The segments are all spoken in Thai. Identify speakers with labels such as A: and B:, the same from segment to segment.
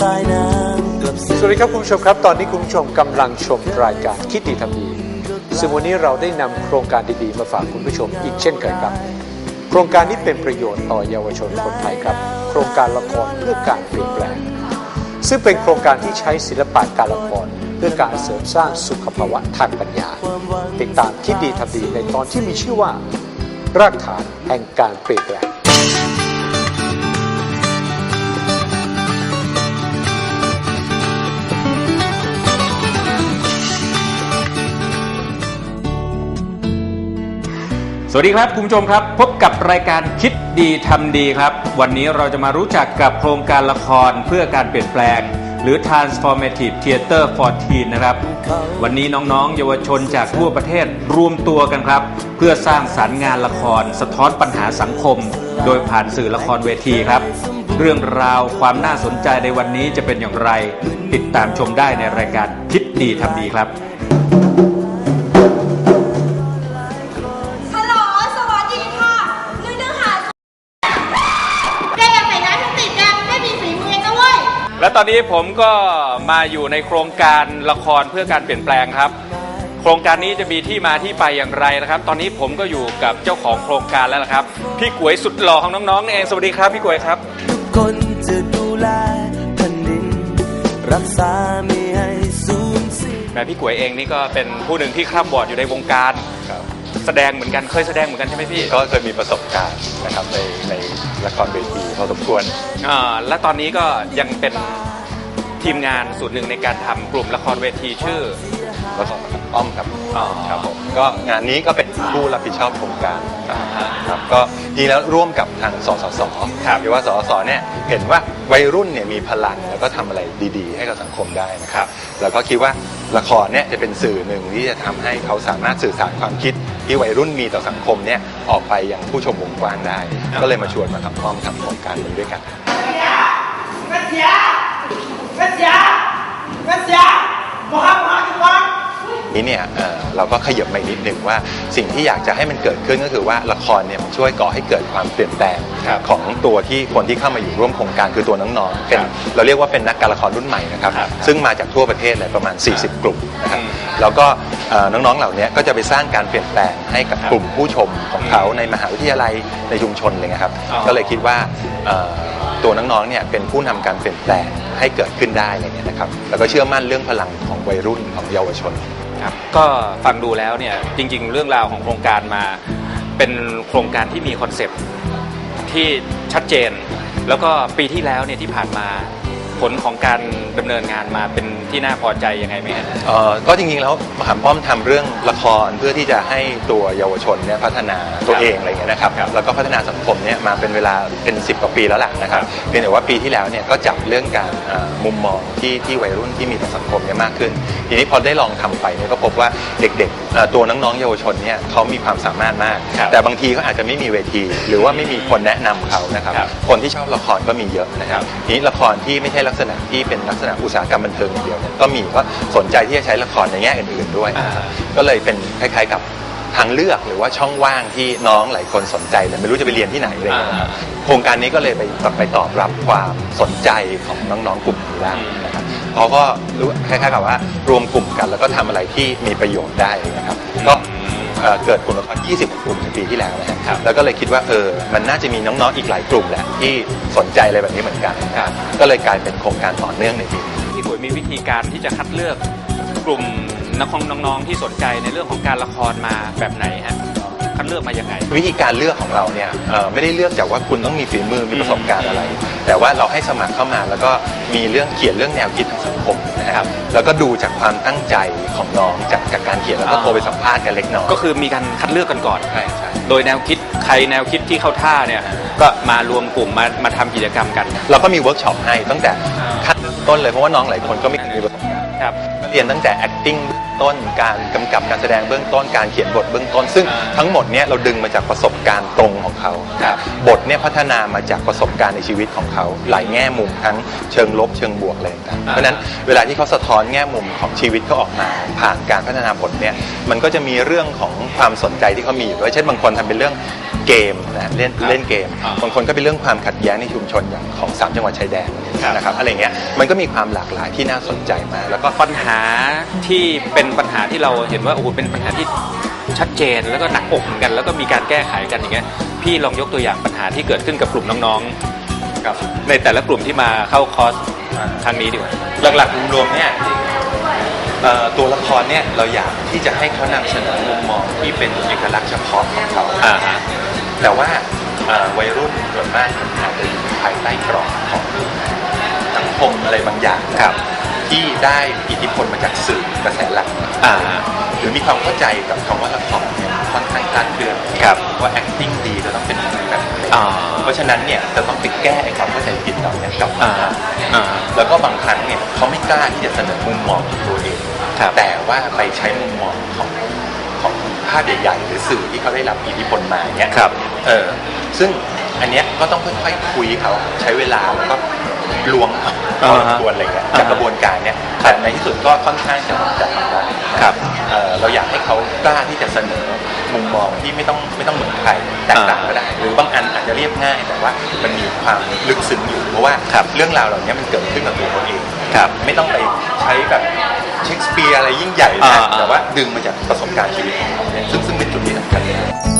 A: สายน้ำกลับ
B: สวัสดีครับคุณผู้ชมครับ ตอนนี้คุณผู้ชมกำลังชมรายการคิดดีทำดีซึ่งวันนี้เราได้นำโครงการดีๆ มาฝากคุณผู้ชมอีกเช่นเคยครับ โครงการนี้เป็นประโยชน์ต่อเยาวชนคนไทยครับ โครงการละครเพื่อการเปลี่ยนแปลง ซึ่งเป็นโครงการที่ใช้ศิลปะการละครเพื่อการเสริมสร้างสุขภาวะทางปัญญา ติดตามคิดดีทำดีในตอนที่มีชื่อว่า รากฐานแห่งการเปลี่ยนแปลง
C: วัสดีครับคุณผู้ชมครับ พบกับรายการคิดดีทำดีครับ วันนี้เราจะมารู้จักกับโครงการละครเพื่อการเปลี่ยนแปลง หรือ Transformative Theater for Teen นะครับ วันนี้น้องๆ เยาวชนจากทั่วประเทศรวมตัวกันครับ เพื่อสร้างสรรค์งานละคร สะท้อนปัญหาสังคม โดยผ่านสื่อละครเวทีครับ เรื่องราวความน่าสนใจในวันนี้จะเป็นอย่างไร ติดตามชมได้ในรายการคิดดีทำดีครับ และตอนนี้ผมก็มาอยู่ในโครงการละครเพื่อการเปลี่ยนแปลงครับ โครงการนี้จะมีที่มาที่ไปอย่างไรนะครับ ตอนนี้ผมก็อยู่กับเจ้าของโครงการแล้วนะครับ พี่กวยสุดหล่อของน้องๆนี่เองสวัสดีครับพี่กวยครับ
A: ทุกคนจะดูแลแผ่นดิน รักษาไม่ให้สูญสิ้น
C: แม่พี่กวยเองนี่ก็เป็นผู้หนึ่งที่คร่ำบอดอยู่ในวงการ แสดงเหมือนกันเคยแสดงเหมือนกันใช่ไหมพี่
D: ก็เคยมีประสบการณ์นะครับในในละครเวทีพอสมควร
C: อ่าและตอนนี้ก็ยังเป็นทีมงานส่วนหนึ่งในการทำกลุ่มละครเวทีชื่อ
D: ประสบอ้อมครับ
C: อ๋อ
D: ครับผมก็งานนี้ก็เป็นผู้รับผิดชอบโครงการ
C: อ่าฮะ
D: ครับก็จริงแล้วร่วมกับทางสสส
C: ครับ
D: หรือว่าสสสเนี่ยเห็นว่าวัยรุ่นเนี่ยมีพลังแล้วก็ทำอะไรดี ๆ ให้กับสังคมได้นะครับ แล้วก็คิดว่าละครเนี่ยจะเป็นสื่อหนึ่งที่จะทำให้เขาสามารถสื่อสารความคิดที่วัยรุ่นมีต่อสังคมเนี่ยออกไปยังผู้ชมวงกว้างได้ ก็เลยมาชวนมาทำพร้อมทำโครงการนี้ด้วยกัน นี้เนี่ยเอ่อเราก็ขยับมาอีกนิดหนึ่งว่าสิ่งที่อยากจะให้มันเกิดขึ้นก็คือว่าละครเนี่ยมันช่วยก่อให้เกิดความเปลี่ยนแปลง
C: ครับ
D: ของตัวที่คนที่เข้ามาอยู่ร่วมโครงการคือตัวน้องๆเป็น
C: ครับ
D: เราเรียกว่าเป็นนักการละครรุ่นใหม่นะครับ
C: ครับ
D: ซึ่งมาจากทั่วประเทศเลยประมาณ 40 กลุ่มนะครับ
C: อืม
D: แล้วก็เอ่อน้องๆเหล่านี้ก็จะไปสร้างการเปลี่ยนแปลงให้กับ
C: ครับ
D: กลุ่มผู้ชมของเขาในมหาวิทยาลัยในชุมชนเลยนะครับ
C: อ๋อ
D: ก็เลยคิดว่าเอ่อตัวน้องๆเนี่ยเป็นผู้นำการเปลี่ยนแปลงให้เกิดขึ้นได้อะไรเงี้ยนะครับ แล้วก็เชื่อมั่นเรื่องพลังของวัยรุ่นของเยาวชน
C: ครับก็ฟังดูแล้วเนี่ยจริง ๆ เรื่องราวของโครงการมา เป็นโครงการที่มีคอนเซปต์ที่ชัดเจน แล้วก็ปีที่แล้วเนี่ยที่ผ่านมา ผลของการดำเนินงานมาเป็นที่น่าพอใจยังไงไหมฮะ
D: เอ่อก็จริงๆแล้วมหาป้อมทำเรื่องละครเพื่อที่จะให้ตัวเยาวชนเนี่ยพัฒนาตัวเองอะไรเงี้ยนะครับ
C: ครับ
D: แล้วก็พัฒนาสังคมเนี่ยมาเป็นเวลาเป็น 10 กว่าปีแล้วล่ะนะครับ
C: ครับ
D: เพียงแต่ว่าปีที่แล้วเนี่ยก็จับเรื่องการอ่ามุมมองที่ที่วัยรุ่นที่มีต่อสังคมเนี่ยมากขึ้น ทีนี้พอได้ลองทำไปเนี่ยก็พบว่าเด็กๆเอ่อตัวน้องๆเยาวชนเนี่ยเขามีความสามารถมาก
C: ครับ
D: แต่บางทีเขาอาจจะไม่มีเวที หรือว่าไม่มีคนแนะนำเขานะครับ
C: ครับ
D: คนที่ชอบละครก็มีเยอะนะครับทีนี้ละครที่ไม่ใช่ลักษณะที่เป็นลักษณะอุตสาหกรรมบันเทิงอย่างเดียวเนี่ยก็มีก็สนใจที่จะใช้ละครในแง่อื่น ๆด้วย
C: อ่า
D: ก็เลยเป็นคล้ายๆกับทางเลือกหรือว่าช่องว่างที่น้องหลายคนสนใจเลยไม่รู้จะไปเรียนที่ไหนเลยนะครับโครงการนี้ก็เลยไปไปตอบรับความสนใจของน้องๆกลุ่มนี้ได้นะครับเขาก็รู้คล้ายๆกับว่ารวมกลุ่มกันแล้วก็ทำอะไรที่มีประโยชน์ได้นะครับก็ เอ่อเกิดกลุ่มละคร 20 กลุ่มในปีที่แล้วนะครับแล้วก็เลยคิดว่าเออมันน่าจะมีน้องๆอีกหลายกลุ่มแหละที่สนใจอะไรแบบนี้เหมือนกันนะครับก็เลยกลายเป็นโครงการต่อเนื่องในปีนี้
C: พี่ปุ๋ยมีวิธีการที่จะคัดเลือกกลุ่มนักน้องๆที่สนใจในเรื่องของการละครมาแบบไหนฮะ คัดเลือกมายังไง
D: วิธีการเลือกของเราเนี่ยเอ่อไม่ได้เลือกจากว่าคุณต้องมีฝีมือมีประสบการณ์อะไร แต่ว่าเราให้สมัครเข้ามาแล้วก็มีเรื่องเขียนเรื่องแนวคิดทางสังคมนะครับแล้วก็ดูจากความตั้งใจของน้องจากจากการเขียนแล้วก็
C: อ่า
D: โทรไปสัมภาษณ์กันเล็กน้อย
C: ก็คือมีการคัดเลือกกันก่อน
D: ใช่ใช่
C: โดยแนวคิดใครแนวคิดที่เข้าท่าเนี่ยก็มารวมกลุ่มมามาทำกิจกรรมกัน
D: เราก็มีเวิร์กช็อปให้ตั้งแต่ขั้นต้นเลยเพราะว่าน้องหลายคนก็ไม่เคยมีประสบการณ์
C: ครับ
D: เรียนตั้งแต่ acting ต้นการกำกับการแสดงเบื้องต้นการเขียนบทเบื้องต้น ซึ่ง
C: อ่า
D: ทั้งหมดเนี่ยเราดึงมาจากประสบการณ์ตรงของเขา
C: ครับ
D: บทเนี่ยพัฒนามาจากประสบการณ์ในชีวิตของเขา หลายแง่มุมทั้งเชิงลบเชิงบวกอะไรต่างๆ
C: อ่า
D: เพราะฉะนั้นเวลาที่เขาสะท้อนแง่มุมของชีวิตเขาออกมา ผ่านการพัฒนาบทเนี่ยมันก็จะมีเรื่องของความสนใจที่เขามีอยู่ด้วยเช่นบางคนทำเป็นเรื่องเกมนะเล่นเล่นเกมบางคนก็เป็นเรื่องความขัดแย้งในชุมชนอย่างของสามจังหวัดชายแดน
C: ครับ
D: นะครับอะไรเงี้ยมันก็มีความหลากหลายที่น่าสนใจมากแล้วก็
C: ปัญหาที่เป็นปัญหาที่เราเห็นว่าโอ้โหเป็นปัญหาที่ชัดเจนแล้วก็หนักอกเหมือนกัน แล้วก็มีการแก้ไขกันอย่างเงี้ยพี่ลองยกตัวอย่างปัญหาที่เกิดขึ้นกับกลุ่มน้องๆครับในแต่ละกลุ่มที่มาเข้าคอร์สครั้งนี้ดีกว่า
D: หลักๆรวมๆเนี่ยเอ่อตัวละครเนี่ยเราอยากที่จะให้เขานำเสนอมุมมองที่เป็นเอกลักษณ์เฉพาะของเขา
C: อ่าฮะ
D: แต่ว่าเอ่อวัยรุ่นส่วนมากอาจจะอยู่ภายใต้กรอบของสัง คมอะไรบางอย่าง
C: ครับ
D: ที่ได้อิทธิพลมาจากสื่อกระแสหลัก
C: อ่า
D: หรือมีความเข้าใจกับคำว่าละครเนี่ยค่อนข้างคลาดเคลื่อน
C: ครับ
D: ว่า acting ดีจะต้องเป็นแบบไหน
C: อ่า
D: เพราะฉะนั้นเนี่ยจะต้องไปแก้ไอ้ความเข้าใจผิดเหล่านี้กลับมา
C: อ่าอ่า
D: แล้วก็บางครั้งเนี่ยเขาไม่กล้าที่จะเสนอมุมมองของตัวเอง
C: ครับ
D: แต่ว่าไปใช้มุมมองของของภาพใหญ่ๆหรือสื่อที่เขาได้รับอิทธิพลมาเนี่ย
C: ครับ
D: เออซึ่งอันเนี้ยก็ต้องค่อยๆคุยเขาใช้เวลาแล้วก็ ลวงเขาพอสมควรอะไรเงี้ย
C: อ่าฮะ
D: จากกระบวนการเนี่ยแต่ในที่สุดก็ค่อนข้างจะจะทำได้
C: ครับ
D: เอ่อเราอยากให้เขากล้าที่จะเสนอมุมมองที่ไม่ต้องไม่ต้องเหมือนใครแตกต่างก็ได้ หรือบางอันอาจจะเรียบง่ายแต่ว่ามันมีความลึกซึ้งอยู่เพราะว่า
C: ครับ
D: เรื่องราวเหล่านี้มันเกิดขึ้นกับตัวเขาเอง
C: ครับ
D: ไม่ต้องไปใช้แบบเชคสเปียร์อะไรยิ่งใหญ่
C: อ่า
D: นะ
C: อ่า
D: แต่ว่าดึงมาจากประสบการณ์ชีวิตของเขาเนี่ยซึ่งซึ่งเป็นจุดที่สำคัญ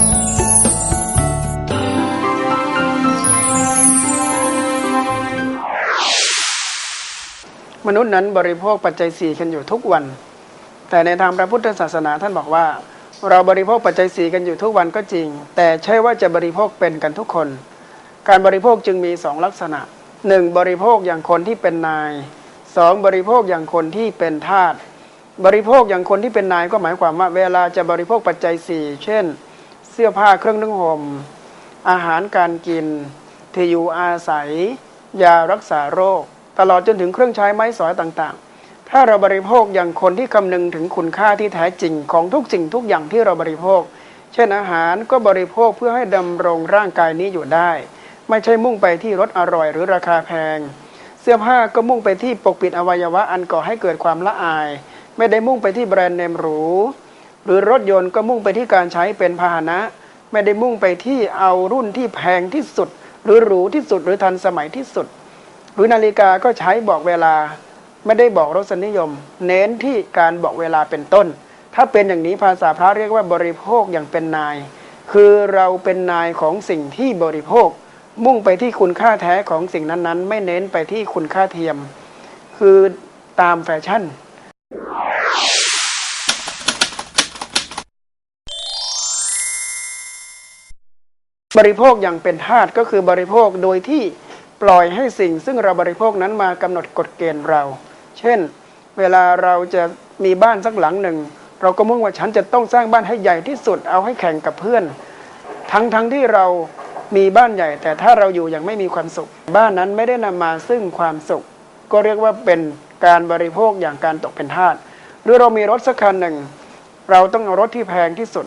E: มนุษย์นั้นบริโภคปัจจัยสี่กันอยู่ทุกวัน แต่ในทางพระพุทธศาสนาท่านบอกว่า เราบริโภคปัจจัยสี่กันอยู่ทุกวันก็จริง แต่ใช่ว่าจะบริโภคเป็นกันทุกคน การบริโภคจึงมีสองลักษณะหนึ่งบริโภคอย่างคนที่เป็นนายสองบริโภคอย่างคนที่เป็นทาสบริโภคอย่างคนที่เป็นนายก็หมายความว่า เวลาจะบริโภคปัจจัยสี่เช่น เสื้อผ้าเครื่องนึ่งห่มอาหารการกินที่อยู่อาศัย ยารักษาโรค ตลอดจนถึงเครื่องใช้ไม้สอยต่างๆ ถ้าเราบริโภคอย่างคนที่คำนึงถึงคุณค่าที่แท้จริงของทุกสิ่งทุกอย่างที่เราบริโภค เช่นอาหารก็บริโภคเพื่อให้ดำรงร่างกายนี้อยู่ได้ ไม่ใช่มุ่งไปที่รสอร่อยหรือราคาแพง เสื้อผ้าก็มุ่งไปที่ปกปิดอวัยวะอันก่อให้เกิดความละอาย ไม่ได้มุ่งไปที่แบรนด์เนมหรู หรือรถยนต์ก็มุ่งไปที่การใช้เป็นพาหนะ ไม่ได้มุ่งไปที่เอารุ่นที่แพงที่สุด หรือหรูที่สุดหรือทันสมัยที่สุด หรือนาฬิกาก็ใช้บอกเวลาไม่ได้บอกรสนิยม เน้นที่การบอกเวลาเป็นต้น ถ้าเป็นอย่างนี้ภาษาพระเรียกว่าบริโภคอย่างเป็นนาย คือเราเป็นนายของสิ่งที่บริโภค มุ่งไปที่คุณค่าแท้ของสิ่งนั้นๆ ไม่เน้นไปที่คุณค่าเทียม คือตามแฟชั่นบริโภคอย่างเป็นทาสก็คือบริโภคโดยที่ ปล่อยให้สิ่งซึ่งเราบริโภคนั้นมากำหนดกฎเกณฑ์เรา เช่น เวลาเราจะมีบ้านสักหลังหนึ่ง เราก็มุ่งว่าฉันจะต้องสร้างบ้านให้ใหญ่ที่สุดเอาให้แข่งกับเพื่อน ทั้งทั้งที่เรามีบ้านใหญ่ แต่ถ้าเราอยู่อย่างไม่มีความสุข บ้านนั้นไม่ได้นำมาซึ่งความสุข ก็เรียกว่าเป็นการบริโภคอย่างการตกเป็นทาสหรือเรามีรถสักคันหนึ่ง เราต้องเอารถที่แพงที่สุด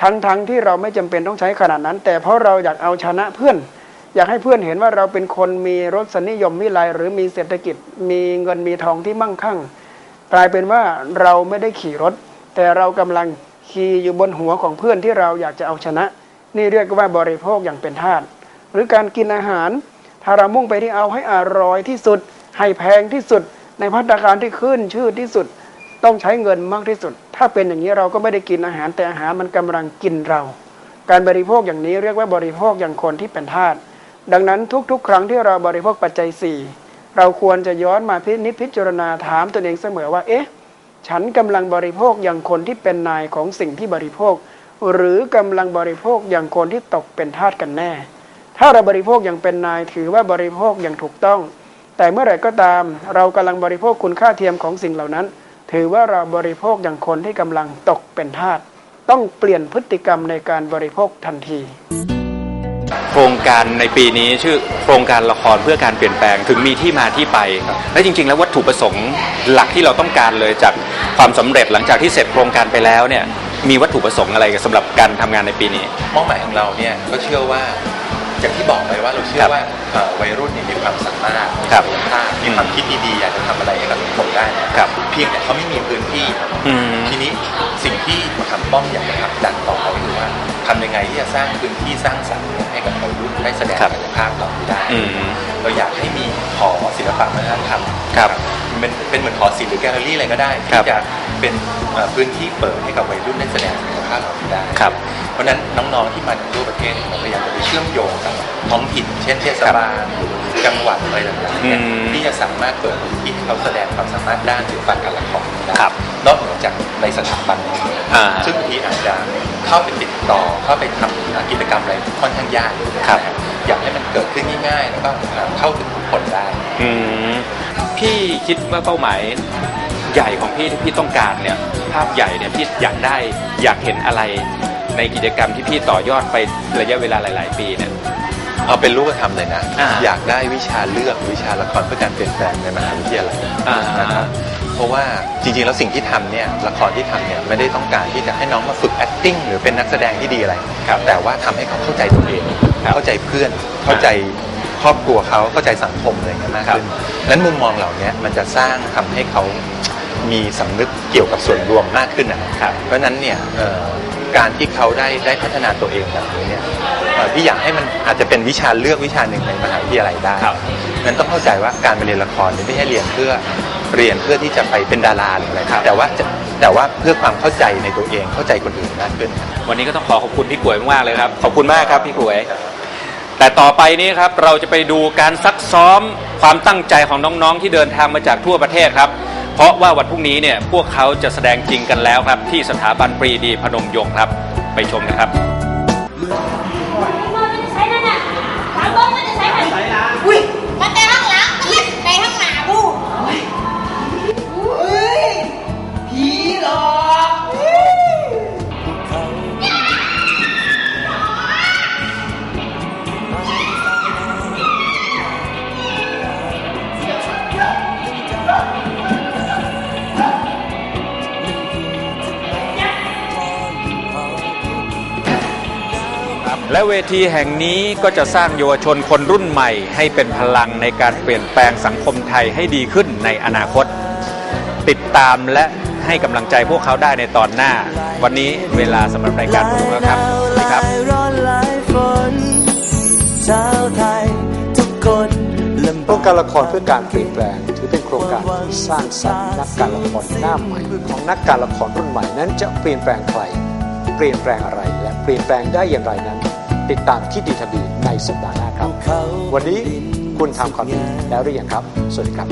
E: ทั้งทั้งที่เราไม่จำเป็นต้องใช้ขนาดนั้น แต่เพราะเราอยากเอาชนะเพื่อน อยากให้เพื่อนเห็นว่าเราเป็นคนมีรสนิยมวิไลหรือมีเศรษฐกิจ มีเงินมีทองที่มั่งคั่ง กลายเป็นว่าเราไม่ได้ขี่รถ แต่เรากำลังขี่อยู่บนหัวของเพื่อนที่เราอยากจะเอาชนะ นี่เรียกว่าบริโภคอย่างเป็นทาสหรือการกินอาหาร ถ้าเรามุ่งไปที่เอาให้อร่อยที่สุด ให้แพงที่สุด ในพัตตาคารที่ขึ้นชื่อที่สุด ต้องใช้เงินมากที่สุด ถ้าเป็นอย่างนี้เราก็ไม่ได้กินอาหารแต่อาหารมันกำลังกินเรา การบริโภคอย่างนี้เรียกว่าบริโภคอย่างคนที่เป็นทาส ดังนั้นทุกๆ ครั้งที่เราบริโภคปัจจัยสี่เราควรจะย้อนมาพินิจพิจารณาถามตนเองเสมอว่า เอ๊ะ ฉันกำลังบริโภคอย่างคนที่เป็นนายของสิ่งที่บริโภค หรือกำลังบริโภคอย่างคนที่ตกเป็นทาสกันแน่ ถ้าเราบริโภคอย่างเป็นนายถือว่าบริโภคอย่างถูกต้อง แต่เมื่อไหร่ก็ตาม เรากำลังบริโภคคุณค่าเทียมของสิ่งเหล่านั้น ถือว่าเราบริโภคอย่างคนที่กำลังตกเป็นทาสต้องเปลี่ยนพฤติกรรมในการบริโภคทันที
C: โครงการในปีนี้ชื่อโครงการละครเพื่อการเปลี่ยนแปลงถึงมีที่มาที่ไปและจริง ๆ แล้ววัตถุประสงค์หลักที่เราต้องการเลยจากความสำเร็จหลังจากที่เสร็จโครงการไปแล้วเนี่ยมีวัตถุประสงค์อะไรสำหรับการทำงานในปีนี้
D: เป้าหมายของเราเนี่ยก็เชื่อว่าอย่างที่บอกไปว่าเราเชื่อ
C: ครับ
D: ว่าเอ่อวัยรุ่นเนี่ยมีความสามารถมี
C: ครับ
D: ศักยภาพมีความคิดดีๆอยากจะทำอะไรให้กับสังคมได้นะครับเพียงแต่เขาไม่มีพื้นที่ครับ
C: อืม
D: ทีนี้สิ่งที่ทำป้อมอยากจะผลักดันต่อก็คือว่า ทำยังไงที่จะสร้างพื้นที่สร้างสรรค์ให้กับวัยรุ่นได้แสดง
C: ครับ
D: ศักยภาพเหล่านี้ได้
C: อืม
D: เราอยากให้มีหอ
C: ครับ
D: มันเป็นเป็นเหมือนหอศิลป์หรือแกลเลอรี่อะไรก็ได้
C: ครั
D: ที่
C: บ
D: จะเป็นเอ่อพื้นที่เปิดให้กับวัยรุ่นได้แสดงศักยภาพเหล่านี้ได้
C: ครับ
D: เพราะฉะนั้นน้องๆที่มาจากทั่วประเทศเนี่ยเราพยายามจะไปเชื่อมโยงกับท้องถิ่น เช่นเทศบาลหรือจังหวัดอะไรต่างๆเนี่ย
C: อืม
D: ที่จะสามารถเปิดพื้นที่ให้เขาแสดงความสามารถด้านศิลปะการละครได้
C: ครับ
D: นอกเหนือจากในสถาบันนี้
C: อ่า
D: ซึ่งบางทีอาจจะ เข้าไปติดต่อเข้าไปทำกิจกรรมอะไรค่อนข้างยาก
C: ครับ
D: นะฮะอยากให้มันเกิดขึ้นง่ายๆแล้วก็เข้าถึงทุกคนได้
C: อืมพี่คิดว่าเป้าหมายใหญ่ของพี่ที่พี่ต้องการเนี่ยภาพใหญ่เนี่ยพี่อยากได้อยากเห็นอะไรในกิจกรรมที่พี่ต่อยอดไประยะเวลาหลาย ๆ ปีเนี่ย
D: เอาเป็นรูปธรรมเลยนะ
C: อ่า
D: อยากได้วิชาเลือกวิชาละครเพื่อการเปลี่ยนแปลงในมหาวิทยาลัย
C: อ่า
D: นะครับเพราะว่าจริงๆแล้วสิ่งที่ทำเนี่ยละครที่ทำเนี่ยไม่ได้ต้องการที่จะให้น้องมาฝึก acting หรือเป็นนักแสดงที่ดีอะไร
C: ครับ
D: แต่ว่าทำให้เขาเข้าใจตัวเอง
C: ครับ
D: เข้าใจเพื่อนเข้าใจครอบครัวเขาเข้าใจสังคมอะไรเงี้ยมากขึ้นนั้นมุมมองเหล่านี้มันจะสร้างทำให้เขามีสำนึกเกี่ยวกับส่วนรวมมากขึ้นนะครับ เพราะฉะนั้นเนี่ยเอ่อการที่เขาได้ได้พัฒนาตัวเองแบบนี้เนี่ยเอ่อพี่อยากให้มันอาจจะเป็นวิชาเลือกวิชาหนึ่งในมหาวิทยาลัยได้
C: ครับ
D: นั้นต้องเข้าใจว่าการมาเรียนละครเนี่ยไม่ใช่เรียนเพื่อเรียนเพื่อที่จะไปเป็นดาราหรืออะไรครับ แต่ว่าจะแต่ว่าเพื่อความเข้าใจในตัวเองเข้าใจคนอื่นมากขึ้น
C: วันนี้ก็ต้องขอขอบคุณพี่กลวยมากๆเลยครับ ขอบคุณมากครับพี่กลวย แต่ต่อไปนี้ครับเราจะไปดูการซักซ้อมความตั้งใจของน้องๆ ที่เดินทางมาจากทั่วประเทศครับ เพราะว่าวันพรุ่งนี้เนี่ยพวกเขาจะแสดงจริงกันแล้วครับ ที่สถาบันปรีดีพนมยงค์ครับ ไปชมกันครับ
F: และ
C: เวทีแห่งนี้ก็จะสร้างเยาวชนคนรุ่นใหม่ ให้เป็นพลังในการเปลี่ยนแปลงสังคมไทยให้ดีขึ้นในอนาคต ติดตามและให้กำลังใจพวกเขาได้ในตอนหน้า วันนี้เวลาสำหรับรายการหมดแล้วครับสวัสดีครับ
A: หลายร้อนหลายฝนชาวไทยทุกคนลำ
B: โครงการละครเพื่อการเปลี่ยนแปลงถือเป็นโครงการที่สร้างสรรค์นักการละครหน้าใหม่ของนักการละครรุ่นใหม่นั้นจะเปลี่ยนแปลงใคร เปลี่ยนแปลงอะไรและเปลี่ยนแปลงได้อย่างไรนั้น ติดตามที่ดีทบีในสัปดาห์หน้าครับ วันนี้คุณทำความดีแล้วหรือยังครับ สวัสดีครับ